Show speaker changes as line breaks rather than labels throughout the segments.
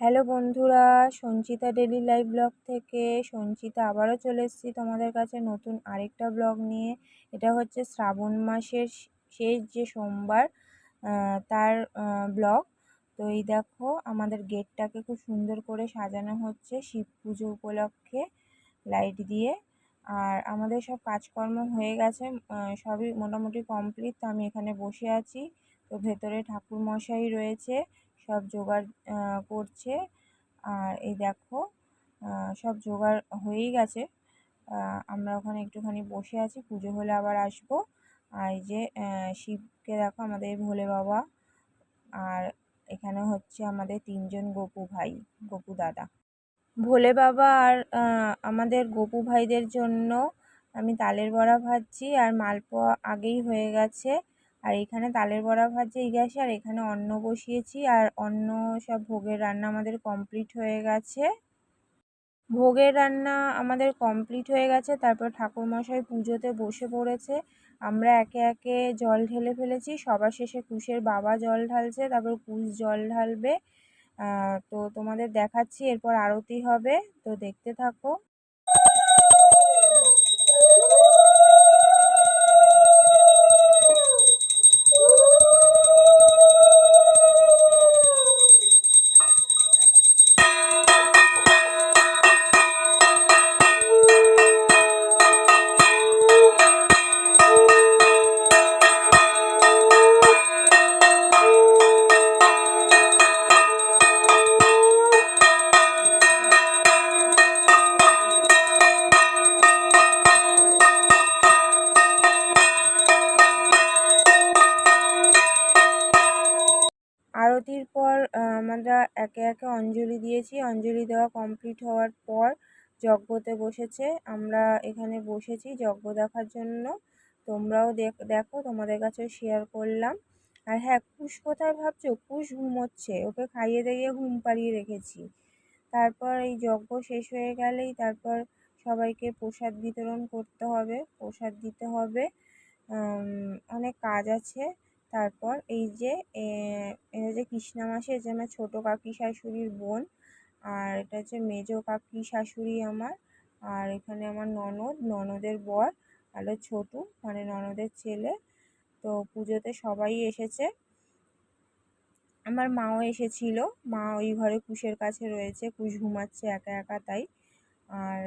Hello বন্ধুরা, Sanchita daily live blog থেকে সঞ্চিতা আবারও চলে এসেছি তোমাদের কাছে নতুন আরেকটা ব্লগ নিয়ে। এটা হচ্ছে শ্রাবণ মাসের শেষ যে সোমবার তার ব্লগ তো এই দেখো, আমাদের গেটটাকে খুব সুন্দর করে সাজানো হচ্ছে শিব পুজো উপলক্ষে লাইট দিয়ে। আর আমাদের সব কাজকর্ম হয়ে গেছে সবই মোটামুটি কমপ্লিট তো আমি এখানে বসে আছি। তো ভেতরে ঠাকুর মশাই রয়েছে। সব জোগাড় করছে। আর এই দেখো সব জোগাড় হয়েই গেছে। আমরা ওখানে একটুখানি বসে আছি, পুজো হলে আবার আসব। আর এই যে শিবকে দেখো আমাদের ভোলে বাবা। আর এখানে হচ্ছে আমাদের তিনজন গোপু ভাই, গোপু দাদা। ভোলে বাবা আর আমাদের গোপু ভাইদের জন্য আমি তালের বড়া ভাজছি। আর মালপোয়া আগেই হয়ে গেছে। আর এখানে তালের বড়া ভাজছে এই গ্যাসে, আর এখানে অন্ন বসিয়েছি, আর অন্ন সব ভোগের রান্না আমাদের কমপ্লিট হয়ে গেছে। ভোগের রান্না আমাদের কমপ্লিট হয়ে গেছে, তারপর ঠাকুরমশাই পুজোতে বসে পড়েছে। আমরা একে একে জল ঢেলে ফেলেছি, সবার শেষে কুশের বাবা জল ঢালছে, তারপর কুশ জল ঢালবে। তো তোমাদের দেখাচ্ছি, এরপর আরতি হবে, তো দেখতে থাকো। আরতির পর আমরা একে একে অঞ্জলি দিয়েছি। অঞ্জলি দেওয়া কমপ্লিট হওয়ার পর যজ্ঞতে বসেছে। আমরা এখানে বসেছি যজ্ঞ দেখার জন্য। তোমরাও দেখো তোমাদের কাছেও শেয়ার করলাম। আর হ্যাঁ কুশ কোথায় ভাবছ? কুশ ঘুমোচ্ছে। ওকে খাইয়ে দাইয়ে ঘুম পাড়িয়ে রেখেছি। তারপর এই যজ্ঞ শেষ হয়ে গেলেই তারপর সবাইকে প্রসাদ বিতরণ করতে হবে। প্রসাদ দিতে হবে। অনেক কাজ আছে। তারপর এই যে এটা হচ্ছে কৃষ্ণা মাসি যে আমার ছোটো কাকি শাশুড়ির বোন, আর এটা হচ্ছে মেজো কাকি শাশুড়ি আমার, আর এখানে আমার ননদ, ননদের বর, আর ছোটু মানে ননদের ছেলে। তো পুজোতে সবাই এসেছে। আমার মাও এসেছিল। মা ওই ঘরে কুশের কাছে রয়েছে, কুশ ঘুমাচ্ছে একা একা তাই। আর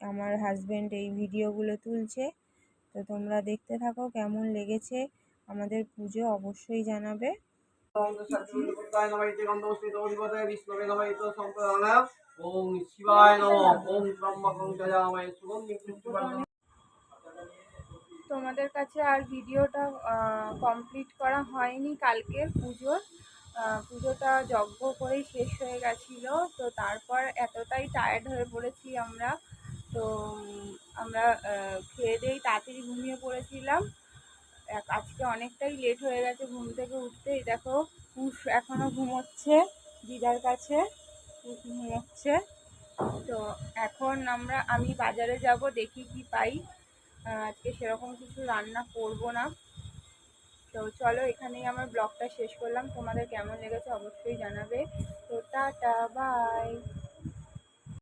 আমার হাজব্যান্ড এই ভিডিওগুলো তুলছে। তো তোমরা দেখতে থাকো কেমন লেগেছে। আমাদের পুজো অবশ্যই জানাবে। তোমাদের কাছে আর ভিডিওটা কমপ্লিট করা হয়নি কালকের পুজোর। পুজোটা যজ্ঞ করেই শেষ হয়ে গেছিল, তো তারপর এতটাই টায়ার্ড হয়ে পড়েছি আমরা। তো আমরা খেয়ে দিয়েই তাড়াতাড়ি ঘুমিয়ে পড়েছিলাম। আজকে অনেকটাই লেট হয়ে গেছে ঘুম থেকে উঠতে এই দেখো কুশ এখনও ঘুমোচ্ছে, দিদার কাছে কুশ ঘুমোচ্ছে। তো এখন আমরা, আমি বাজারে যাব, দেখি কি পাই। আজকে সেরকম কিছু রান্না করব না। তো চলো, এখানেই আমার ব্লগটা শেষ করলাম। তোমাদের কেমন লেগেছে অবশ্যই জানাবে। তো টাটা বাই